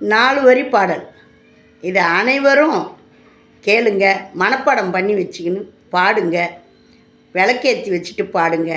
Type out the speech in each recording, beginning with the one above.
நாலு வரி பாடல். இதை அனைவரும் கேளுங்க மனப்பாடம் பண்ணி வச்சுக்கின்னு பாடுங்க விளக்கேற்றி வச்சுட்டு பாடுங்க.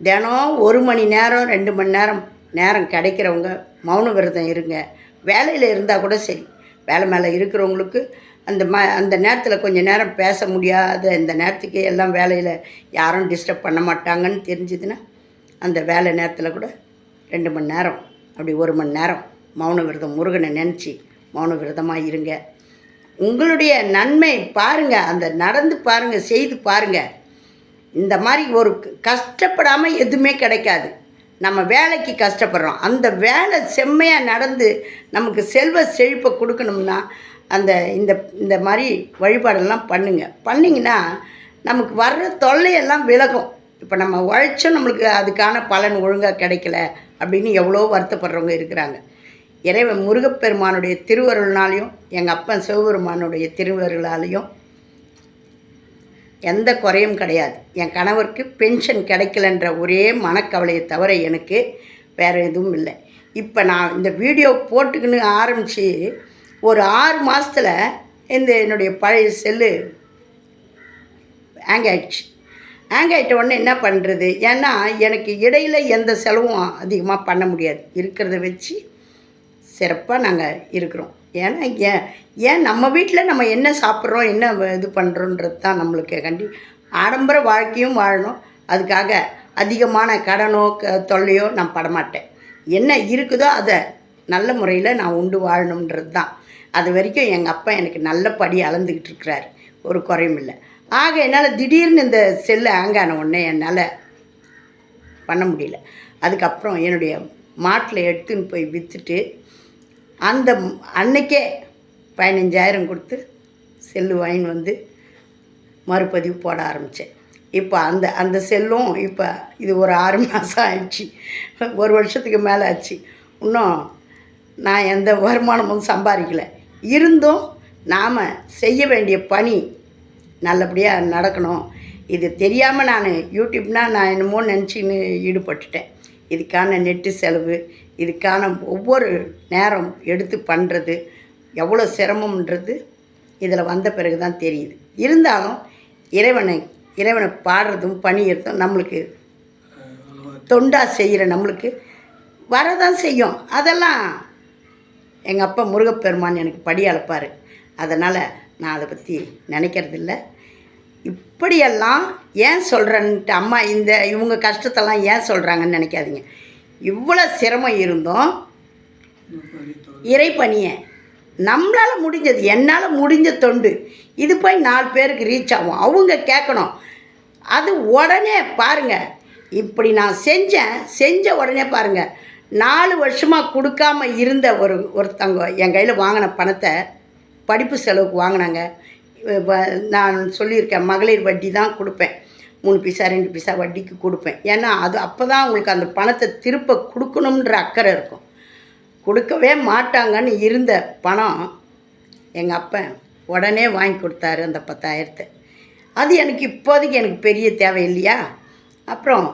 தினம் ஒரு மணி நேரம் ரெண்டு மணி நேரம் நேரம் கிடைக்கிறவங்க மௌன விரதம் இருங்க. வேலையில் இருந்தால் கூட சரி. வேலை மேலே இருக்கிறவங்களுக்கு அந்த ம அந்த நேரத்தில் கொஞ்சம் நேரம் பேச முடியாத இந்த நேரத்துக்கு எல்லாம் வேலையில் யாரும் டிஸ்டர்ப் பண்ண மாட்டாங்கன்னு தெரிஞ்சுதுன்னா அந்த வேலை நேரத்தில் கூட ரெண்டு மணி நேரம் அப்படி ஒரு மணி நேரம் மௌன விரதம் முருகனை நினச்சி மௌன விரதமாக இருங்க. உங்களுடைய நன்மை பாருங்கள் அந்த நடந்து பாருங்கள் செய்து பாருங்கள் இந்த மாதிரி ஒரு கஷ்டப்படாமல் எதுவுமே கிடைக்காது. நம்ம வேலைக்கு கஷ்டப்படுறோம். அந்த வேலை செம்மையாக நடந்து நமக்கு செல்வ செழிப்பை கொடுக்கணும்னா அந்த இந்த இந்த மாதிரி வழிபாடெல்லாம் பண்ணுங்கள் பண்ணிங்கன்னா நமக்கு வர்ற தொல்லையெல்லாம் விலகும். இப்போ நம்ம உழைச்சோம் நம்மளுக்கு அதுக்கான பலன் ஒழுங்காக கிடைக்கல அப்படின்னு எவ்வளோ வருத்தப்படுறவங்க இருக்கிறாங்க. இறைவன் முருகப்பெருமானுடைய திருவருள்னாலையும் எங்கள் அப்பன் சிவபெருமானுடைய திருவருளாலையும் எந்த குறையும் கிடையாது. என் கணவருக்கு பென்ஷன் கிடைக்கலன்ற ஒரே மனக்கவலையை தவிர எனக்கு வேறு எதுவும் இல்லை. இப்போ நான் இந்த வீடியோ போட்டுக்கின்னு ஆரம்பித்து ஒரு ஆறு மாதத்தில் இந்த என்னுடைய பழைய செல்லு ஹேங் ஆகிடுச்சு ஹேங் ஆகிட்ட உடனே என்ன பண்ணுறது ஏன்னா எனக்கு இடையில் எந்த செலவும் அதிகமாக பண்ண முடியாது. இருக்கிறத வச்சு சிறப்பாக நாங்கள் இருக்கிறோம். ஏன்னா ஏன் ஏன் நம்ம வீட்டில் நம்ம என்ன சாப்பிட்றோம் என்ன இது பண்ணுறோன்றது தான் நம்மளுக்கு கண்டி ஆடம்பர வாழ்க்கையும் வாழணும். அதுக்காக அதிகமான கடனோ க தொல்லையோ நான் படமாட்டேன். என்ன இருக்குதோ அதை நல்ல முறையில் நான் உண்டு வாழணுன்றது தான். அது வரைக்கும் எங்கள் அப்பா எனக்கு நல்லபடி அளந்துக்கிட்டு இருக்கிறாரு. ஒரு குறையும் இல்லை. ஆக என்னால் திடீர்னு இந்த செல்லு ஹேங் ஆன உடனே என்னால் பண்ண முடியல. அதுக்கப்புறம் என்னுடைய மாட்டில் எடுத்துன்னு போய் விற்றுட்டு அந்த அன்னைக்கே பதினஞ்சாயிரம் கொடுத்து செல்லு வாங்கின்னு வந்து மறுபதிவு போட ஆரம்பித்தேன். இப்போ அந்த அந்த செல்லும் இப்போ இது ஒரு ஆறு மாதம் ஆயிடுச்சு. ஒரு வருஷத்துக்கு மேலே ஆச்சு. இன்னும் நான் எந்த வருமானமும் சம்பாதிக்கலை. இருந்தும் நாம் செய்ய வேண்டிய பணி நல்லபடியாக நடக்கணும். இது தெரியாமல் நான் யூடியூப்னால் நான் என்னமோ நினச்சின்னு ஈடுபட்டுட்டேன். இதுக்கான நெட்டு செலவு இதுக்கான ஒவ்வொரு நேரம் எடுத்து பண்ணுறது எவ்வளோ சிரமம்ன்றது இதில் வந்த பிறகு தான் தெரியுது. இருந்தாலும் இறைவனை இறைவனை பாடுறதும் பணியறதும் நம்மளுக்கு தொண்டா செய்கிற நம்மளுக்கு வரதான் செய்யும். அதெல்லாம் எங்கள் அப்பா முருகப்பெருமான் எனக்கு படி அளப்பார் அதனால் நான் அதை பற்றி நினைக்கிறதில்ல. இப்படியெல்லாம் ஏன் சொல்கிறேன்ட்டு அம்மா இந்த இவங்க கஷ்டத்தெல்லாம் ஏன் சொல்கிறாங்கன்னு நினைக்காதீங்க. இவ்வளோ சிரமம் இருந்தும் இறைப்பணியை நம்மளால் முடிஞ்சது என்னால் முடிஞ்ச தொண்டு இது போய் நாலு பேருக்கு ரீச் ஆகும். அவங்க கேட்கணும். அது உடனே பாருங்கள் இப்படி நான் செஞ்சேன் செஞ்ச உடனே பாருங்கள் நாலு வருஷமாக கொடுக்காம இருந்த ஒரு ஒருத்தவங்க என் கையில் வாங்கின பணத்தை படிப்பு செலவுக்கு வாங்கினாங்க. நான் சொல்லியிருக்கேன் மகளிர் வட்டி தான் கொடுப்பேன். மூணு பைசா ரெண்டு பைசா வட்டிக்கு கொடுப்பேன். ஏன்னா அது அப்போ தான் உங்களுக்கு அந்த பணத்தை திருப்ப கொடுக்கணுன்ற அக்கறை இருக்கும். கொடுக்கவே மாட்டாங்கன்னு இருந்த பணம் எங்கள் அப்பன் உடனே வாங்கி கொடுத்தாரு அந்த பத்தாயிரத்தை. அது எனக்கு இப்போதைக்கு எனக்கு பெரிய தேவை இல்லையா? அப்புறம்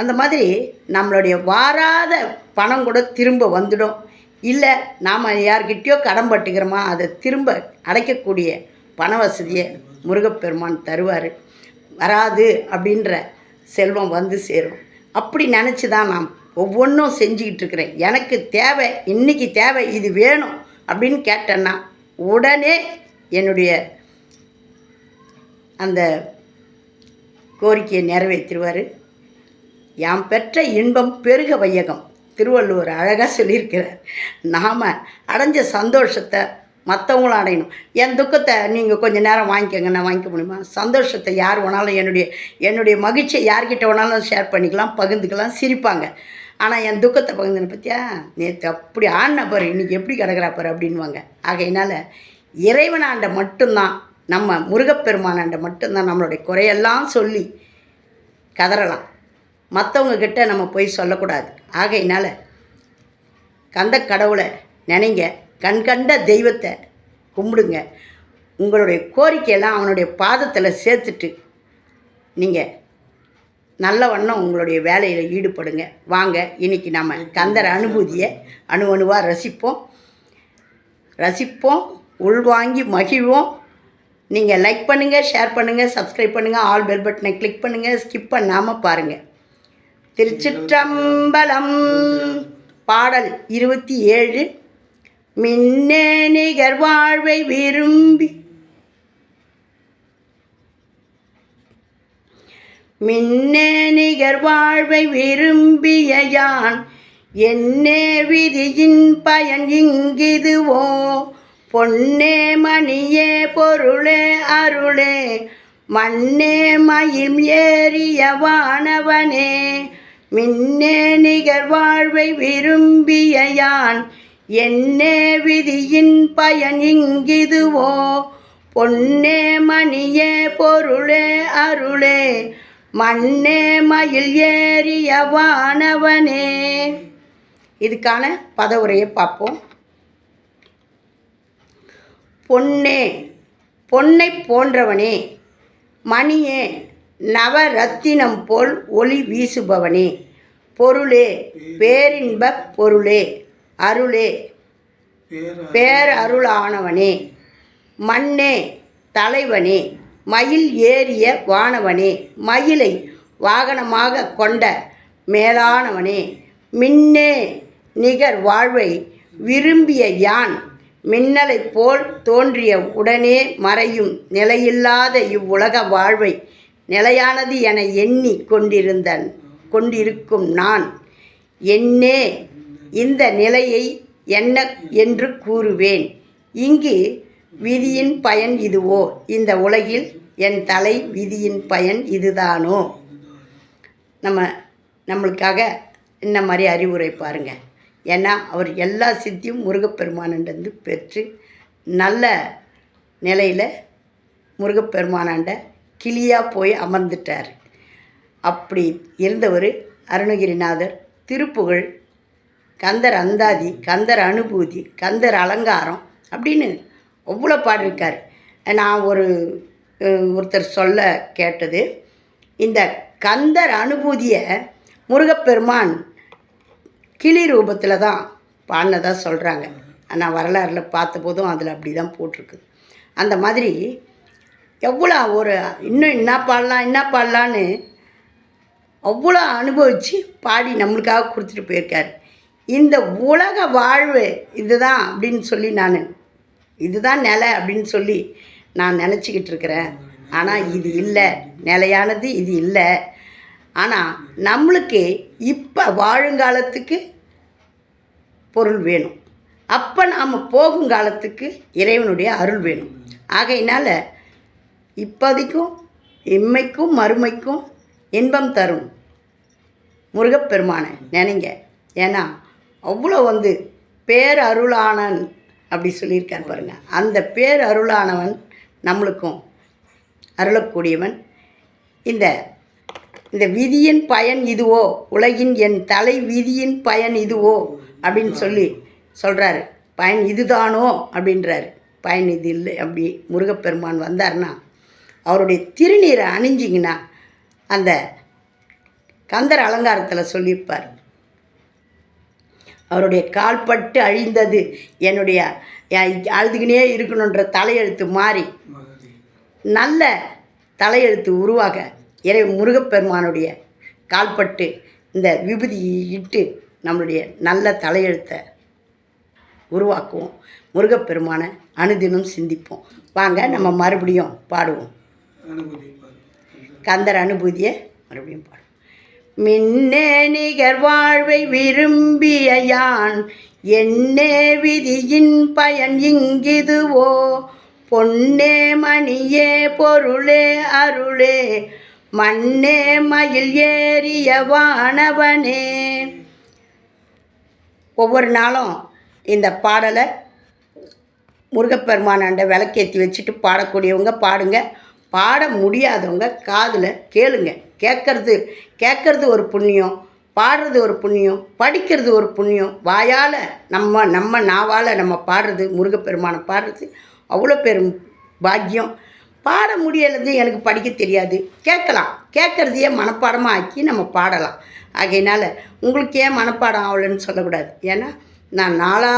அந்த மாதிரி நம்மளுடைய வாராத பணம் கூட திரும்ப வந்துடும். இல்லை நாம் யார்கிட்டயோ கடன் பட்டுக்கிறோமா அதை திரும்ப அடைக்கக்கூடிய பண வசதியை முருகப்பெருமான் தருவார். வராது அப்படின்ற செல்வம் வந்து சேரும். அப்படி நினச்சி தான் நான் ஒவ்வொன்றும் செஞ்சுக்கிட்டு இருக்கிறேன் எனக்கு தேவை இன்றைக்கி தேவை இது வேணும் அப்படின்னு கேட்டேன்னா உடனே என்னுடைய அந்த கோரிக்கையை நிறைவேற்றிடுவார். யாம் பெற்ற இன்பம் பெருக வையகம். திருவள்ளுவர் அழகாக சொல்லியிருக்கிறார். நாம் அடைஞ்ச சந்தோஷத்தை மற்றவங்களும் அடையணும். என் துக்கத்தை நீங்கள் கொஞ்சம் நேரம் வாங்கிக்கோங்க நான் வாங்கிக்க முடியுமா? சந்தோஷத்தை யார் வேணாலும் என்னுடைய என்னுடைய மகிழ்ச்சியை யார்கிட்ட வேணாலும் ஷேர் பண்ணிக்கலாம் பகிர்ந்துக்கலாம் சிரிப்பாங்க. ஆனால் என் துக்கத்தை பகிர்ந்தன பற்றியா நேற்று அப்படி ஆடின பாரு இன்றைக்கி எப்படி கிடக்குறா பாரு அப்படின்வாங்க ஆகையினால இறைவனாண்ட மட்டும்தான் நம்ம முருகப்பெருமானாண்ட மட்டும்தான் நம்மளுடைய குறையெல்லாம் சொல்லி கதறலாம். மற்றவங்கக்கிட்ட நம்ம போய் சொல்லக்கூடாது. ஆகையினால கந்த கடவுளை நினைங்க. கண் கண்ட தெய்வத்தை கும்பிடுங்க. உங்களுடைய கோரிக்கையெல்லாம் அவனுடைய பாதத்தில் சேர்த்துட்டு நீங்கள் நல்ல வண்ணம் உங்களுடைய வேலையில் ஈடுபடுங்க. வாங்க இன்னைக்கு நம்ம கந்தர் அனுபூதியை அணு அணுவாக ரசிப்போம். ரசிப்போம் உள்வாங்கி மகிழ்வோம். நீங்கள் லைக் பண்ணுங்கள் ஷேர் பண்ணுங்கள் சப்ஸ்கிரைப் பண்ணுங்கள் ஆல் பெல் பட்டனை கிளிக் பண்ணுங்கள் ஸ்கிப் பண்ணாமல் பாருங்கள் திருச்சிற்றம்பலம் பாடல் இருபத்தி ஏழு. மின்னே நிகர் வாழ்வை விரும்பி. மின்னே நிகர் வாழ்வை விரும்பிய யான் என்னே விதியின் பயன் இங்கிதுவோ? பொன்னே மணியே பொருளே அருளே மண்ணே மயில் ஏறிய வானவனே மின்னே நிகர் வாழ்வை விரும்பிய யான் என்னே விதியின் பயன் இங்கிதுவோ? பொன்னே மணியே பொருளே அருளே. மண்ணே மயில் ஏறிய வானவனே. இதுக்கான பதவுரையை பார்ப்போம். பொன்னே பொன்னை போன்றவனே. மணியே நவரத்தினம் போல் ஒளி வீசுபவனே. பொருளே பேரின்ப பொருளே. அருளே. பேரருளானவனே. மண்ணே தலைவனே. மயில் ஏறிய வானவனே. மயிலை வாகனமாக கொண்ட மேலானவனே. மின்னே நிகர் வாழ்வை விரும்பிய யான். மின்னலைப் போல் தோன்றிய உடனே மறையும் நிலையில்லாத இவ்வுலக வாழ்வை நிலையானது என எண்ணி கொண்டிருந்தன் கொண்டிருக்கும் நான். என்னே இந்த நிலையை என்ன என்று கூறுவேன். இங்கு விதியின் பயன் இதுவோ? இந்த உலகில் என் தலை விதியின் பயன் இதுதானோ? நம்ம நம்மளுக்காக இந்த மாதிரி அறிவுரை பாருங்கள் ஏன்னா அவர் எல்லா சித்தியும் முருகப்பெருமானண்டந்து பெற்று நல்ல நிலையில் முருகப்பெருமானாண்ட கிளியாக போய் அமர்ந்துட்டார். அப்படி இருந்தவர் அருணகிரிநாதர். திருப்புகழ் கந்தர் அந்தாதி கந்தர் அனுபூதி கந்தர் அலங்காரம் அப்படின்னு அவ்வளோ பாடியிருக்கார். நான் ஒரு ஒருத்தர் சொல்ல கேட்டது இந்த கந்தர் அனுபூதியை முருகப்பெருமான் கிளி ரூபத்தில் தான் பாடினதாக சொல்கிறாங்க நான் வரலாறில் பார்த்தபோதும் அதில் அப்படி தான் போட்டிருக்குது அந்த மாதிரி எவ்வளோ ஒரு இன்னும் என்ன பாடலாம் என்ன பாடலான்னு அவ்வளோ அனுபவித்து பாடி நம்மளுக்காக கொடுத்துட்டு போயிருக்காரு. இந்த உலக வாழ்வு இதுதான் அப்படின்னு சொல்லி நான். இதுதான் நிலை அப்படின்னு சொல்லி நான் நினச்சிக்கிட்டு இருக்கிறேன். ஆனால் இது இல்லை. நிலையானது இது இல்லை. ஆனால் நம்மளுக்கு இப்போ வாழுங்காலத்துக்கு பொருள் வேணும். அப்போ நாம் போகுங்காலத்துக்கு இறைவனுடைய அருள் வேணும். ஆகையினால் இப்போதைக்கும் இம்மைக்கும் மறுமைக்கும் இன்பம் தரும் முருகப்பெருமானை நினைங்க. ஏன்னா அவ்வளோ வந்து பேரருளானன் அப்படி சொல்லியிருக்கார் பாருங்கள் அந்த பேரருளானவன் நம்மளுக்கும் அருளக்கூடியவன். இந்த இந்த விதியின் பயன் இதுவோ? உலகின் என் தலை விதியின் பயன் இதுவோ? அப்படின்னு சொல்லி சொல்கிறாரு பயன் இதுதானோ? அப்படின்றாரு. பயன் இது இல்லை அப்படி முருகப்பெருமான் வந்தார்னா அவருடைய திருநீரை அணிஞ்சிங்கன்னா அந்த கந்தர் அலங்காரத்தில் சொல்லியிருப்பார். அவருடைய கால்பட்டு அழிந்தது. என்னுடைய அழுதுகினே இருக்கணுன்ற தலையெழுத்து மாறி நல்ல தலையெழுத்து உருவாக இறை முருகப்பெருமானுடைய கால்பட்டு இந்த விபூதி இட்டு நம்மளுடைய நல்ல தலையெழுத்தை உருவாக்குவோம். முருகப்பெருமானை அனுதினம் சிந்திப்போம். வாங்க நம்ம மறுபடியும் பாடுவோம். கந்தர் அனுபூதியை மறுபடியும் பாடும் மின்னே நிகர் வாழ்வை விரும்பிய யான் என்னே விதியின் பயன் இங்கிதுவோ? பொன்னே மணியே பொருளே அருளே மண்ணே மயில் ஏறிய வானவனே. ஒவ்வொரு நாளும் இந்த பாடலை முருகப்பெருமானாண்ட விளக்கேற்றி வச்சுட்டு பாடக்கூடியவங்க பாடுங்க. பாட முடியாதவங்க காதில் கேளுங்க. கேட்கறது கேட்கறது ஒரு புண்ணியம் பாடுறது ஒரு புண்ணியம் படிக்கிறது ஒரு புண்ணியம். வாயால் நம்ம நம்ம நாவால் நம்ம பாடுறது முருகப்பெருமானை பாடுறது அவ்வளோ பெரும் பாக்கியம். பாட முடியலது எனக்கு படிக்க தெரியாது. கேட்கலாம். கேட்குறதையே மனப்பாடமாக ஆக்கி நம்ம பாடலாம். ஆகையினால உங்களுக்கு ஏன் மனப்பாடம் ஆகலைன்னு சொல்லக்கூடாது. ஏன்னா நான் நாலா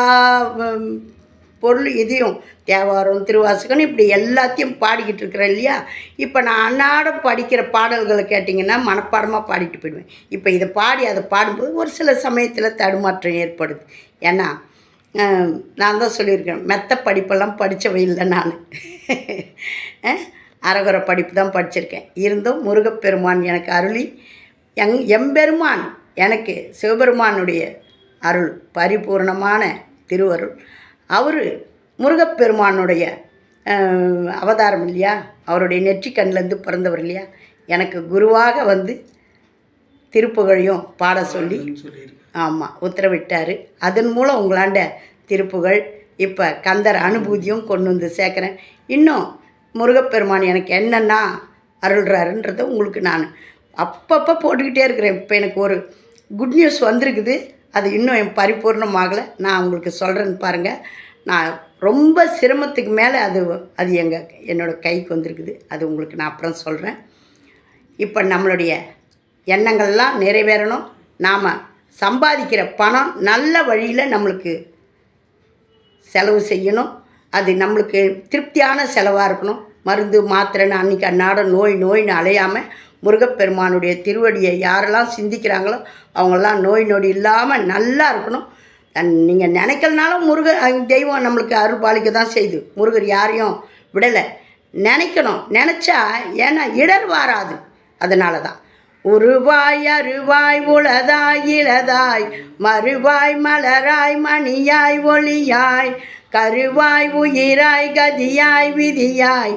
பொருள் இதையும் தேவாரம் திருவாசகன் இப்படி எல்லாத்தையும் பாடிக்கிட்டு இருக்கிறேன் இல்லையா? இப்போ நான் அன்னாடம் படிக்கிற பாடல்களை கேட்டிங்கன்னா மனப்பாடமாக பாடிட்டு போயிடுவேன். இப்போ இதை பாடி அதை பாடும்போது ஒரு சில சமயத்தில் தடுமாற்றம் ஏற்படுது. ஏன்னா நான் தான் சொல்லியிருக்கேன் மெத்த படிப்பெல்லாம் படித்தவை இல்லை நான். அரகுர படிப்பு தான் படிச்சிருக்கேன். இருந்தும் முருகப்பெருமான் எனக்கு அருளி எங் எம்பெருமான் எனக்கு சிவபெருமானுடைய அருள் பரிபூர்ணமான திருவருள். அவர் முருகப்பெருமானுடைய அவதாரம் இல்லையா? அவருடைய நெற்றிக்கண்ணிலேருந்து பிறந்தவர் இல்லையா? எனக்கு குருவாக வந்து திருப்புகழையும் பாட சொல்லி ஆமாம் உத்தரவிட்டார். அதன் மூலம் உங்களாண்ட திருப்புகழ் இப்போ கந்தர் அனுபூதியும் கொண்டு வந்து சேர்க்குறேன். இன்னும் முருகப்பெருமான் எனக்கு என்னென்னா அருள்றாருன்றதை உங்களுக்கு நான் அப்பப்போ போட்டுக்கிட்டே இருக்கிறேன். இப்போ எனக்கு ஒரு குட் நியூஸ் வந்திருக்குது. அது இன்னும் என் பரிபூர்ணமாகலை. நான் உங்களுக்கு சொல்கிறேன்னு பாருங்கள் நான் ரொம்ப சிரமத்துக்கு மேலே அது அது எங்கள் என்னோடய கைக்கு வந்திருக்குது. அது உங்களுக்கு நான் அப்புறம் சொல்கிறேன் இப்போ நம்மளுடைய எண்ணங்கள்லாம் நிறைவேறணும். நாம் சம்பாதிக்கிற பணம் நல்ல வழியில் நம்மளுக்கு செலவு செய்யணும். அது நம்மளுக்கு திருப்தியான செலவாக இருக்கணும். மருந்து மாத்திரைன்னு அன்றைக்கி அன்னாட நோய் நோயின்னு அலையாமல் முருகப்பெருமானுடைய திருவடியை யாரெல்லாம் சிந்திக்கிறாங்களோ அவங்களாம் நோய் நொடி இல்லாமல் நல்லா இருக்கணும். நீங்கள் நினைக்கலனாலும் முருக தெய்வம் நம்மளுக்கு அருள் பாலிக்க தான் செய்யுது முருகர் யாரையும் விடலை. நினைக்கணும். நினச்சா ஏன்னா இடர் வாராது. அதனால தான் உருவாய் அருவாய் உளதாய் இளதாய் மறுவாய் மலராய் மணியாய் ஒளியாய் கருவாய் உயிராய் கதியாய் விதியாய்